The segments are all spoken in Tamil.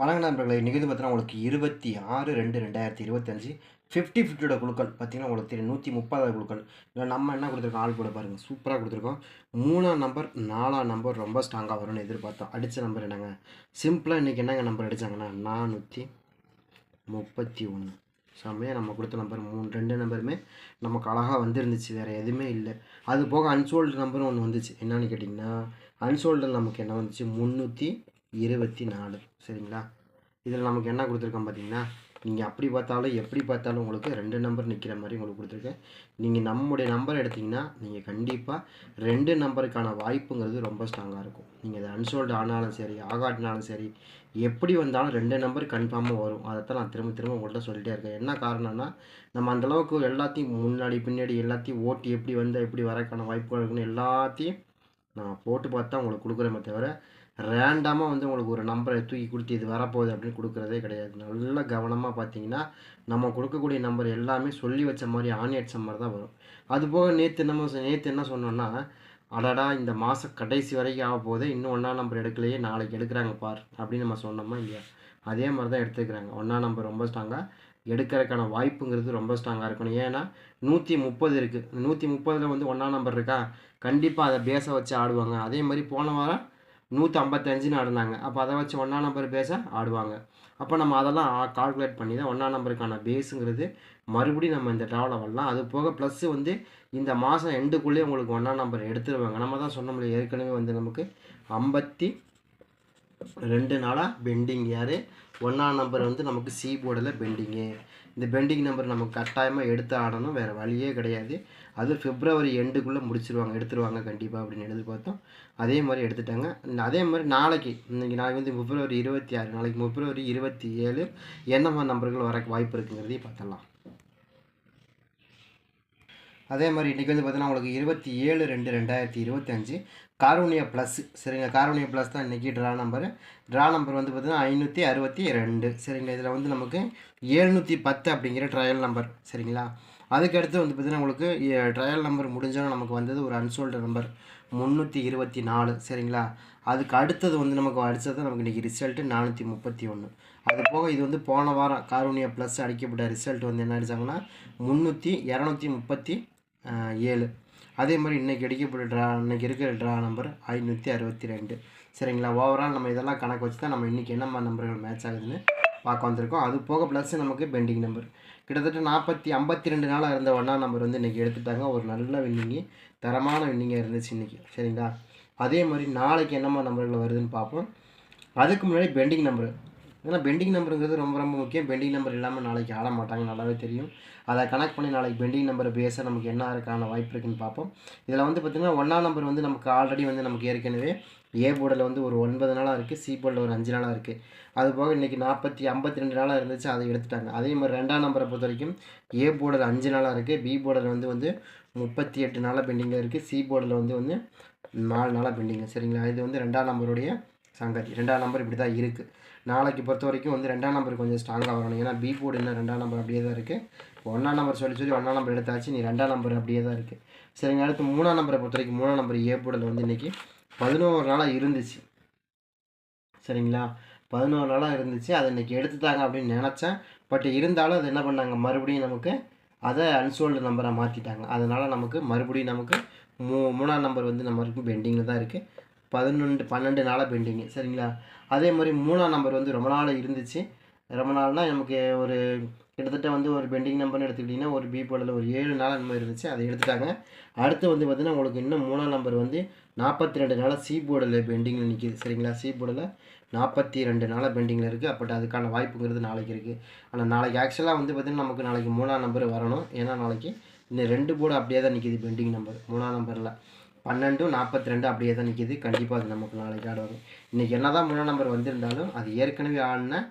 வணக்கம் நண்பர்களே இன்றைக்கி பார்த்தீங்கன்னா உங்களுக்கு இருபத்தி ஆறு ரெண்டு ரெண்டாயிரத்தி இருபத்தஞ்சு ஃபிஃப்டி ஃபிஃப்டியோட குழுக்கள். பார்த்தீங்கன்னா உங்களுக்கு தெரியும் நூற்றி முப்பதாவது குழுக்கள். இல்லை நம்ம என்ன கொடுத்துருக்கோம்? ஆள் கூட பாருங்கள் சூப்பராக கொடுத்துருக்கோம். மூணாம் நம்பர் நாலாம் நம்பர் ரொம்ப ஸ்ட்ராங்காக வரும்னு எதிர்பார்த்தோம். அடித்த நம்பர் என்னங்க? சிம்பிளாக இன்றைக்கி என்னங்க நம்பர் அடித்தாங்கன்னா நானூற்றி முப்பத்தி ஒன்று செம்மையாக நம்ம கொடுத்த நம்பர் மூணு ரெண்டு நம்பருமே நமக்கு அழகாக வந்துருந்துச்சு. வேறு எதுவுமே இல்லை. அது போக அன்சோல்டு நம்பரும் ஒன்று வந்துச்சு. என்னன்னு கேட்டிங்கன்னா அன்சோல்டு நமக்கு என்ன வந்துச்சு? முந்நூற்றி இருபத்தி நாலு. சரிங்களா? இதில் நமக்கு என்ன கொடுத்துருக்கோம் பார்த்தீங்கன்னா நீங்கள் அப்படி பார்த்தாலும் எப்படி பார்த்தாலும் உங்களுக்கு ரெண்டு நம்பர் நிற்கிற மாதிரி உங்களுக்கு கொடுத்துருக்கேன். நீங்கள் நம்முடைய நம்பர் எடுத்திங்கன்னா நீங்கள் கண்டிப்பாக ரெண்டு நம்பருக்கான வாய்ப்புங்கிறது ரொம்ப ஸ்ட்ராங்காக இருக்கும். நீங்கள் அது அன்சோல்டு ஆனாலும் சரி ஆகாட்டினாலும் சரி எப்படி வந்தாலும் ரெண்டு நம்பர் கன்ஃபார்மாக வரும். அதைத்தான் நான் திரும்ப திரும்ப உங்கள்கிட்ட சொல்லிட்டே இருக்கேன். என்ன காரணம்னா நம்ம அந்தளவுக்கு எல்லாத்தையும் முன்னாடி பின்னாடி எல்லாத்தையும் ஓட்டி எப்படி வந்தால் எப்படி வரக்கான வாய்ப்புகள் இருக்குன்னு எல்லாத்தையும் நான் போட்டு பார்த்து தான் உங்களுக்கு கொடுக்குறேமே தவிர ரேண்டமாக வந்து உங்களுக்கு ஒரு நம்பரை தூக்கி கொடுத்து இது வரப்போகுது அப்படின்னு கொடுக்குறதே கிடையாது. நல்லா கவனமாக பார்த்தீங்கன்னா நம்ம கொடுக்கக்கூடிய நம்பர் எல்லாமே சொல்லி வச்ச மாதிரி ஆணி அடிச்ச மாதிரி தான் வரும். அதுபோக நேற்று நம்ம நேற்று என்ன சொன்னோன்னா அடடா இந்த மாதம் கடைசி வரைக்கும் ஆக போகுது இன்னும் ஒன்றா நம்பர் எடுக்கலையே நாளைக்கு எடுக்கிறாங்க பார் அப்படின்னு நம்ம சொன்னோமா இல்லையா? அதே மாதிரி தான் எடுத்துக்கிறாங்க. ஒன்றா நம்பர் ரொம்ப ஸ்ட்ராங்காக எடுக்கிறதுக்கான வாய்ப்புங்கிறது ரொம்ப ஸ்ட்ராங்காக இருக்கணும். ஏன்னா நூற்றி முப்பது இருக்குது நூற்றி முப்பதில் வந்து ஒன்றா நம்பர் இருக்கா? கண்டிப்பாக அதை பேச வச்சு ஆடுவாங்க. அதே மாதிரி போன வாரம் நூற்றி ஐம்பத்தஞ்சுன்னு ஆடினாங்க. அப்போ அதை வச்சு ஒன்றா நம்பர் பேஸாக ஆடுவாங்க. அப்போ நம்ம அதெல்லாம் கால்குலேட் பண்ணி தான் ஒன்றா நம்பருக்கான பேஸுங்கிறது மறுபடியும் நம்ம இந்த ட்ராவலை வரலாம். அது போக ப்ளஸ்ஸு வந்து இந்த மாதம் எண்டுக்குள்ளேயே உங்களுக்கு ஒன்றா நம்பர் எடுத்துருவாங்க. நம்ம தான் சொன்ன முடியும் ஏற்கனவே வந்து நமக்கு ஐம்பத்தி ரெண்டு நாளாக பெண்டிங் யார் ஒன்றாம் நம்பர் வந்து நமக்கு சி போர்டில் பெண்டிங்கு இந்த பெண்டிங் நம்பர் நமக்கு கட்டாயமாக எடுத்து ஆடணும் வேறு வழியே கிடையாது. அது பிப்ரவரி எண்டுக்குள்ளே முடிச்சிருவாங்க எடுத்துருவாங்க கண்டிப்பாக அப்படின்னு எதிர்பார்த்தோம் அதே மாதிரி எடுத்துட்டாங்க. அதே மாதிரி நாளைக்கு இன்றைக்கி நாளைக்கு வந்து பிப்ரவரி இருபத்தி ஆறு நாளைக்கு பிப்ரவரி இருபத்தி ஏழு என்ன மாதிரி நம்பர்கள் வர வாய்ப்பு இருக்குங்கிறதையும் பார்த்தலாம் அதே மாதிரி இன்றைக்கி வந்து பார்த்தீங்கன்னா உங்களுக்கு இருபத்தி ஏழு ரெண்டு ரெண்டாயிரத்தி இருபத்தஞ்சு காரூனியா ப்ளஸ் சரிங்க காரூனியா ப்ளஸ் தான் இன்றைக்கி ட்ரா நம்பர் ட்ரா நம்பர் வந்து பார்த்திங்கன்னா ஐநூற்றி அறுபத்தி ரெண்டு. சரிங்களா இதில் வந்து நமக்கு ஏழ்நூற்றி பத்து அப்படிங்கிற ட்ரையல் நம்பர் சரிங்களா அதுக்கடுத்து வந்து பார்த்திங்கன்னா உங்களுக்கு ட்ரையல் நம்பர் முடிஞ்சோன்னா நமக்கு வந்தது ஒரு அன்சோல்டு நம்பர் முந்நூற்றி இருபத்தி நாலு. சரிங்களா அதுக்கு அடுத்தது வந்து நமக்கு அடித்தது நமக்கு இன்றைக்கி ரிசல்ட்டு நானூற்றி முப்பத்தி ஒன்று அது போக இது வந்து போன வாரம் காரூனியா ப்ளஸ் அடிக்கப்பட்ட ரிசல்ட் வந்து என்ன அடித்தாங்கன்னா முந்நூற்றி இரநூத்தி முப்பத்தி ஏழு. அதே மாதிரி இன்றைக்கி அடிக்கப்பட்ட ட்ரா இன்றைக்கி இருக்கிற ட்ரா நம்பர் ஐநூற்றி அறுபத்தி ரெண்டு. சரிங்களா? ஓவரால் நம்ம இதெல்லாம் கணக்கு வச்சு தான் நம்ம இன்றைக்கி என்னம்மா நம்பர்கள் மேட்ச் ஆகுதுன்னு பார்க்க வந்திருக்கோம். அது போக ப்ளஸ் நமக்கு பெண்டிங் நம்பர் கிட்டத்தட்ட நாற்பத்தி ஐம்பத்தி ரெண்டு நாளாக இருந்த ஒன்றா நம்பர் வந்து இன்றைக்கி எடுத்துட்டாங்க. ஒரு நல்ல வின்னிங்கு தரமான வின்னிங்காக இருந்துச்சு இன்றைக்கி சரிங்களா? அதே மாதிரி நாளைக்கு என்னம்மா நம்பர்கள் வருதுன்னு பார்ப்போம். அதுக்கு முன்னாடி பெண்டிங் நம்பர் ஏன்னா பெண்டிங் நம்பருங்கிறது ரொம்ப ரொம்ப முக்கியம். பெண்டிங் நம்பர் இல்லாமல் நாளைக்கு ஆட மாட்டாங்க நல்லாவே தெரியும். அதை கனெக்ட் பண்ணி நாளைக்கு பெண்டிங் நம்பரை பேச நமக்கு என்ன இருக்கான வாய்ப்பு இருக்குன்னு பார்ப்போம். இதில் வந்து பார்த்திங்கன்னா ஒன்றாம் நம்பர் வந்து நமக்கு ஆல்ரெடி வந்து நமக்கு ஏற்கனவே ஏ போர்டில் வந்து ஒரு ஒன்பது நாளாக இருக்குது சி போர்டில் ஒரு அஞ்சு நாளாக இருக்குது அது போக இன்றைக்கி நாற்பத்தி ஐம்பத்தி ரெண்டு நாளாக இருந்துச்சு அதை எடுத்துட்டாங்க. அதே மாதிரி ரெண்டாம் நம்பரை பொறுத்த வரைக்கும் ஏ போர்டில் அஞ்சு நாளாக இருக்குது பி போர்டில் வந்து வந்து முப்பத்தி எட்டு நாளாக பெண்டிங்கில் இருக்குது சி போர்டில் வந்து வந்து நாலு நாளாக பெண்டிங்கு சரிங்களா? இது வந்து ரெண்டாம் நம்பருடைய சங்கதி. ரெண்டாம் நம்பர் இப்படி தான் இருக்குது நாளைக்கு பொறுத்த வரைக்கும் வந்து ரெண்டாம் நம்பர் கொஞ்சம் ஸ்ட்ராங்காக வரணும். ஏன்னா பி போர்டு என்ன ரெண்டாம் நம்பர் அப்படியே தான் இருக்குது ஒன்றாம் நம்பர் சொல்லி சொல்லி ஒன்றாம் நம்பர் எடுத்தாச்சு. நீ ரெண்டாம் நம்பர் அப்படியே தான் இருக்குது சரிங்க அடுத்து மூணாம் நம்பரை பொறுத்த வரைக்கும் மூணாம் நம்பர் ஏ போர்டில் வந்து இன்றைக்கி பதினோரு நாளாக இருந்துச்சு. சரிங்களா? பதினோரு நாளாக இருந்துச்சு. அதை இன்றைக்கி எடுத்துட்டாங்க அப்படின்னு நினச்சேன். பட் இருந்தாலும் அது என்ன பண்ணாங்க? மறுபடியும் நமக்கு அதை அன்சோல்டு நம்பரை மாற்றிட்டாங்க அதனால் நமக்கு மறுபடியும் நமக்கு மூ மூணாம் நம்பர் வந்து நம்மளுக்கு பெண்டிங்கில் தான் இருக்குது பதினொன்று பன்னெண்டு நாளாக பெண்டிங்கு சரிங்களா? அதே மாதிரி மூணாம் நம்பர் வந்து ரொம்ப நாள் இருந்துச்சு. ரொம்ப நாள்னால் நமக்கு ஒரு கிட்டத்தட்ட வந்து ஒரு பெண்டிங் நம்பர்னு எடுத்துக்கிட்டிங்கன்னா ஒரு பி போர்டில் ஒரு ஏழு நாள் அந்த மாதிரி இருந்துச்சு. அதை எடுத்துட்டாங்க. அடுத்து வந்து பார்த்திங்கன்னா உங்களுக்கு இன்னும் மூணாம் நம்பர் வந்து நாற்பத்தி ரெண்டு நாளாக சி போர்டில் பெண்டிங்கில் நிற்கிது சரிங்களா? சி போர்டில் நாற்பத்தி ரெண்டு நாளாக பெண்டிங்கில் இருக்குது அப்போ அதுக்கான வாய்ப்புங்கிறது நாளைக்கு இருக்குது ஆனால் நாளைக்கு ஆக்சுவலாக வந்து பார்த்திங்கன்னா நமக்கு நாளைக்கு மூணாம் நம்பர் வரணும். ஏன்னா நாளைக்கு இன்னும் ரெண்டு போர்டு அப்படியே தான் நிற்கிது பெண்டிங் நம்பர். மூணாம் நம்பரில். பன்னெண்டு நாற்பத்தி ரெண்டு அப்படியே தான் நிற்கிது கண்டிப்பாக அது நமக்கு நாளைக்கு ஆடுவாங்க இன்றைக்கி என்ன தான் மூணாம் நம்பர் வந்திருந்தாலும் அது ஏற்கனவே ஆடின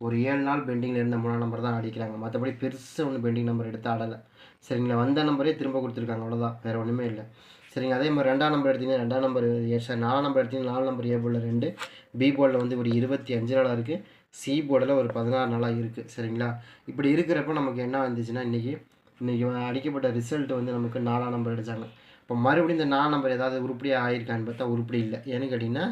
ஒரு ஏழு நாள் பெண்டிங்கில் இருந்த மூணாம் நம்பர் தான் அடிக்கிறாங்க மற்றபடி பெருசாக ஒன்று பெண்டிங் நம்பர் எடுத்து ஆடலை. சரிங்களா? வந்த நம்பரே திரும்ப கொடுத்துருக்காங்க. அவ்வளோதான் வேறு ஒன்றுமே இல்லை. சரிங்க அதே மாதிரி ரெண்டாம் நம்பர் எடுத்திங்கன்னா ரெண்டாம் நம்பர் சார் நாலாம் நம்பர் எடுத்திங்கன்னா நாலு நம்பர் ஏ போர்டில் ரெண்டு பி போர்டில் வந்து ஒரு இருபத்தி அஞ்சு நாளாக இருக்குது சி போர்டில் ஒரு பதினாறு நாளாக இருக்குது சரிங்களா? இப்படி இருக்கிறப்ப நமக்கு என்ன வந்துச்சுன்னா இன்றைக்கி இன்றைக்கி அடிக்கப்பட்ட ரிசல்ட் வந்து நமக்கு நாலாம் நம்பர் அடித்தாங்க இப்போ மறுபடியும் இந்த நாலு நம்பர் ஏதாவது உருப்படியாக ஆயிருக்கான்னு பார்த்தா உருப்படி இல்லை. ஏன்னு கேட்டிங்கன்னா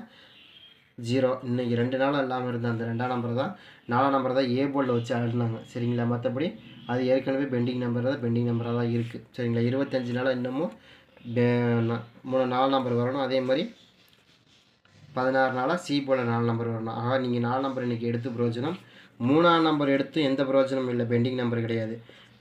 ஜீரோ இன்னைக்கு ரெண்டு நாள் இல்லாமல் இருந்த அந்த ரெண்டாம் நம்பர் தான் நாலாம் நம்பர் தான் ஏ போர்டில் வச்சு ஆடினாங்க சரிங்களா? மற்றபடி அது ஏற்கனவே பெண்டிங் நம்பர் தான் பெண்டிங் நம்பராக தான் இருக்குது சரிங்களா? இருபத்தஞ்சு நாளாக இன்னமும் மூணு நாலு நம்பர் வரணும். அதே மாதிரி பதினாறு நாளாக சி போல் நாலு நம்பர் வரணும். ஆக நீங்கள் நாலு நம்பர் இன்றைக்கி எடுத்து பிரயோஜனம். மூணாம் நம்பர் எடுத்து எந்த பிரயோஜனமும் இல்லை. பெண்டிங் நம்பர் கிடையாது.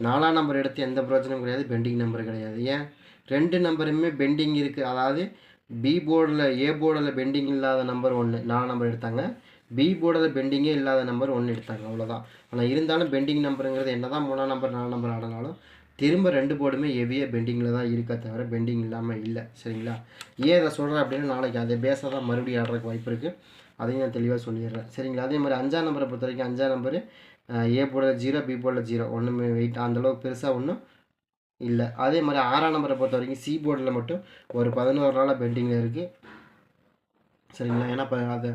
நாலாம் நம்பர் எடுத்து எந்த பிரயோஜனமும் கிடையாது. பெண்டிங் நம்பர் கிடையாது. ஏன்? ரெண்டு நம்பருமே பெண்டிங் இருக்குது அதாவது பி போர்டில் ஏ போர்டில் பெண்டிங் இல்லாத நம்பர் ஒன்று நாலு நம்பர் எடுத்தாங்க. பி போர்டில் பெண்டிங்கே இல்லாத நம்பர் ஒன்று எடுத்தாங்க அவ்வளோதான் ஆனால் இருந்தாலும் பெண்டிங் நம்பருங்கிறது என்ன தான் மூணாம் நம்பர் நாலு நம்பர் ஆடினாலும் திரும்ப ரெண்டு போர்டுமே ஹெவியாக பெண்டிங்கில் தான் இருக்கா தவிர பெண்டிங் இல்லாமல் இல்லை சரிங்களா? ஏன் இதை சொல்கிறேன் அப்படின்னா நாளைக்கு அதை பேச தான் மறுபடியும் ஆடுறதுக்கு வாய்ப்பு இருக்குது அதையும் நான் தெளிவாக சொல்லிடுறேன் சரிங்களா? அதே மாதிரி அஞ்சாம் நம்பரை பொறுத்த வரைக்கும் அஞ்சாம் நம்பரு ஏ போர்டில் ஜீரோ பி போர்டில் ஜீரோ ஒன்றுமே வெயிட் அந்தளவுக்கு பெருசாக ஒன்றும் இல்லை. அதே மாதிரி ஆறாம் நம்பரை பொறுத்த வரைக்கும் சி போர்டில் மட்டும் ஒரு பதினோரு நாளாக பெண்டிங்கில் இருக்குது சரிங்களா? ஏன்னா இப்போ அது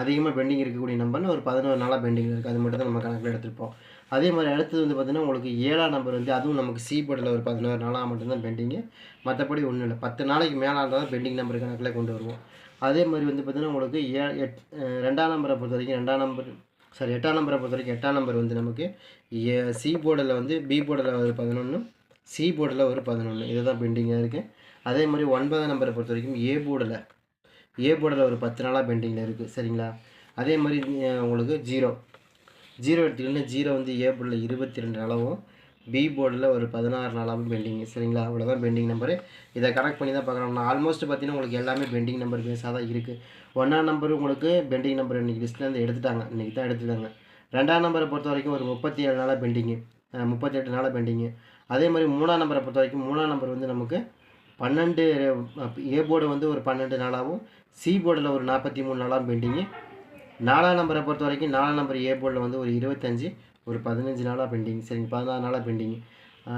அதிகமாக பெண்டிங் இருக்கக்கூடிய நம்பர்னு ஒரு பதினோரு நாளாக பெண்டிங்கில் இருக்குது அது மட்டும் தான் நம்ம கணக்கில் எடுத்துருப்போம். அதே மாதிரி அடுத்தது வந்து பார்த்திங்கன்னா உங்களுக்கு ஏழாம் நம்பர் வந்து அதுவும் நமக்கு சி போர்டில் ஒரு பதினோரு நாளாக மட்டும்தான் பெண்டிங்கு மற்றபடி ஒன்றும் இல்லை. பத்து நாளைக்கு மேலே தான் பெண்டிங் நம்பர் கணக்கில் கொண்டு வருவோம். அதே மாதிரி வந்து பார்த்திங்கன்னா உங்களுக்கு ஏ எட் ரெண்டாம் நம்பரை பொறுத்த வரைக்கும் ரெண்டாம் நம்பர் சாரி எட்டாம் நம்பரை பொறுத்த வரைக்கும் எட்டாம் நம்பர் வந்து நமக்கு ஏ சி போர்டில் வந்து பி போர்டில் ஒரு பதினொன்று சி போர்டில் ஒரு பதினொன்று இதுதான் பெண்டிங்காக இருக்குது அதே மாதிரி ஒன்பதாம் நம்பரை பொறுத்த வரைக்கும் ஏ போர்டில் ஏ போர்டில் ஒரு பத்து நாளாக பெண்டிங்கில் இருக்குது சரிங்களா? அதே மாதிரி உங்களுக்கு ஜீரோ ஜீரோ எடுத்துக்கிட்டிங்கன்னா ஜீரோ வந்து ஏ போர்டில் இருபத்தி ரெண்டு நாளாகவும் பி போர்டில் ஒரு பதினாறு நாளாகவும் பெண்டிங் சரிங்களா? அவ்வளோதான் பெண்டிங் நம்பரு இதை கனெக்ட் பண்ணி தான் பார்க்குறோம் நான் ஆல்மோஸ்ட் பார்த்தீங்கன்னா உங்களுக்கு எல்லாமே பெண்டிங் நம்பர் பேஸாக தான் இருக்குது ஒன்றாம் நம்பர் உங்களுக்கு பெண்டிங் நம்பர் இன்றைக்கி லிஸ்ட்லேருந்து எடுத்துட்டாங்க. இன்றைக்கி தான் எடுத்துட்டாங்க. ரெண்டாம் நம்பரை பொறுத்த வரைக்கும் ஒரு முப்பத்தி ஏழு நாளாக பெண்டிங்கு முப்பத்தெட்டு நாளாக பெண்டிங்கு அதே மாதிரி மூணாம் நம்பரை பொறுத்த வரைக்கும் மூணாம் நம்பர் வந்து நமக்கு பன்னெண்டு ஏ போர்டு வந்து ஒரு பன்னெண்டு நாளாகவும் சி போர்டில் ஒரு நாற்பத்தி மூணு நாளாகவும் பெண்டிங்கு நாலாம் நம்பரை பொறுத்த வரைக்கும் நாலாம் நம்பர் ஏ போர்டில் வந்து ஒரு இருபத்தஞ்சி ஒரு பதினஞ்சு நாளாக பெண்டிங் சரிங்க பதினாறு நாளாக பெண்டிங்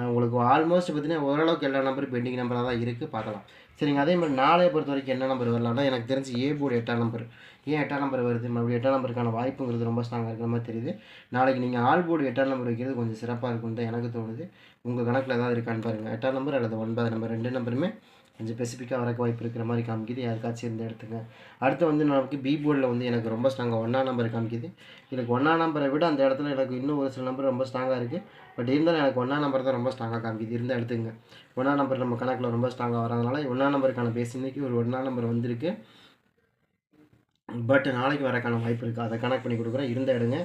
உங்களுக்கு ஆல்மோஸ்ட் பார்த்தீங்கன்னா ஓரளவுக்கு எல்லா நம்பரும் பெண்டிங் நம்பராக தான் இருக்குது பார்க்கலாம். சரிங்க அதே மாதிரி நாளையை பொறுத்த வரைக்கும் என்ன நம்பர் வரலாம்னா எனக்கு தெரிஞ்சு ஏ போர்டு எட்டாம் நம்பர். ஏன் எட்டாம் நம்பர் வருது? மறுபடியும் எட்டாம் நம்பருக்கான வாய்ப்புங்கிறது ரொம்ப ஸ்ட்ராங்காக இருக்கிற மாதிரி தெரியுது. நாளைக்கு நீங்கள் ஆல் போர்டு எட்டாம் நம்பர் வைக்கிறது கொஞ்சம் சிறப்பாக இருக்கும்னு தான் எனக்கு தோணுது. உங்கள் கணக்கில் ஏதாவது இருக்கான்னு பாருங்கள் எட்டாம் நம்பர் அல்லது ஒன்பது நம்பர் ரெண்டு நம்பருமே கொஞ்சம் ஸ்பெசிஃபிக்காக வரக்கு வாய்ப்பு இருக்கிற மாதிரி காமிக்குது. யாருக்காச்சும் இருந்து எடுத்துங்க. அடுத்து வந்து நமக்கு பி போர்டில் வந்து எனக்கு ரொம்ப ஸ்ட்ராங்காக ஒன்றாம் நம்பர் காமிக்குது. எனக்கு ஒன்றாம் நம்பரை விட அந்த இடத்துல எனக்கு இன்னும் ஒரு சில நம்பர் ரொம்ப ஸ்ட்ராங்காக இருக்குது பட் இருந்தாலும் எனக்கு ஒன்றா நம்பர் தான் ரொம்ப ஸ்ட்ராங்காக காமிக்குது. இருந்தால் எடுத்துங்க. ஒன்றா நம்பர் நம்ம கணக்கில் ரொம்ப ஸ்ட்ராங்காக வரதுனால ஒன்றா நம்பருக்கான பேஸ் ஒரு ஒன்றா நம்பர் வந்திருக்கு. பட் நாளைக்கு வரக்கான வாய்ப்பு இருக்குது அதை கனெக்ட் பண்ணி கொடுக்குறேன். இருந்த எடுங்க.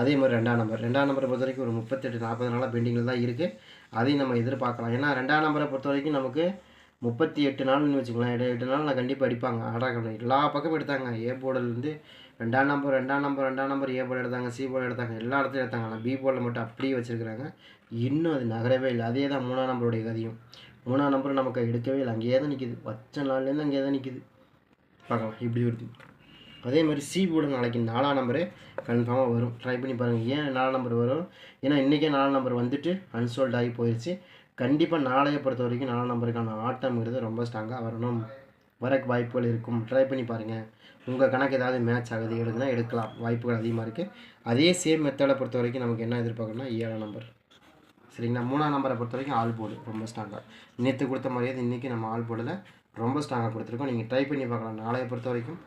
அதே மாதிரி ரெண்டாம் நம்பர் ரெண்டாம் நம்பரை பொறுத்த வரைக்கும் ஒரு முப்பத்தெட்டு நாற்பது நாளாக பெண்டிங்கில் தான் இருக்குது அதையும் நம்ம எதிர்பார்க்கலாம். ஏன்னா ரெண்டாம் நம்பரை பொறுத்த வரைக்கும் நமக்கு முப்பத்தி எட்டு நாள்னு வச்சுக்கலாம் எட்டு எட்டு நாள் நான் கண்டிப்பாக அடிப்பாங்க. ஆடாக்கணும் எல்லா பக்கமும் எடுத்தாங்க. ஏ போர்டிலேருந்து ரெண்டாம் நம்பர் ரெண்டாம் நம்பர் ரெண்டாம் நம்பர் ஏ போர்டு எடுத்தாங்க சி போர்டு எடுத்தாங்க. எல்லா இடத்துலையும் எடுத்தாங்க. ஆனால் பி போர்டில் மட்டும் அப்படியே வச்சுருக்கிறாங்க. இன்னும் அது நகரவே இல்லை. அதே தான் மூணாம் நம்பருடைய கதையும். மூணாம் நம்பர் நமக்கு எடுக்கவே இல்லை. அங்கேயே தான் நிற்கிது வச்ச நாள்லேருந்து அங்கேயே தான் நிற்கிது பார்க்கலாம். இப்படி வருது. அதே மாதிரி சி போர்டு நாளைக்கு நாலாம் நம்பரு கன்ஃபார்மாக வரும். ட்ரை பண்ணி பாருங்கள் ஏன் நாலாம் நம்பர் வரும்? ஏன்னா இன்றைக்கே நாலாம் நம்பர் வந்துட்டு அன்சோல்ட் ஆகி போயிடுச்சு கண்டிப்பாக நாளைய பொறுத்த வரைக்கும் நாலாம் நம்பருக்கான ஆட்டம்ங்கிறது ரொம்ப ஸ்ட்ராங்காக வரணும். வரக்கு வாய்ப்புகள் இருக்கும். ட்ரை பண்ணி பாருங்கள் உங்கள் கணக்கு ஏதாவது மேட்ச் ஆகுது எடுக்குன்னா எடுக்கலாம். வாய்ப்புகள் அதிகமாக இருக்குது அதே சேம் மெத்தடை பொறுத்த வரைக்கும் நமக்கு என்ன எதிர்பார்க்கணும்னா ஏழாம் நம்பர் சரிங்களா? மூணாம் நம்பரை பொறுத்த வரைக்கும் ஆல் போர்டு ரொம்ப ஸ்ட்ராங்காக நேற்று கொடுத்த மாதிரியே இன்றைக்கி நம்ம ஆல் போர்டில் ரொம்ப ஸ்ட்ராங்காக கொடுத்துருக்கோம். நீங்கள் ட்ரை பண்ணி பார்க்கலாம். நாளைய பொறுத்த வரைக்கும்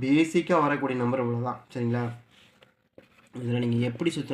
பேசிக்காக வரக்கூடிய நம்பர் இவ்வளோ தான் சரிங்களா? இதில் நீங்கள் எப்படி சுற்ற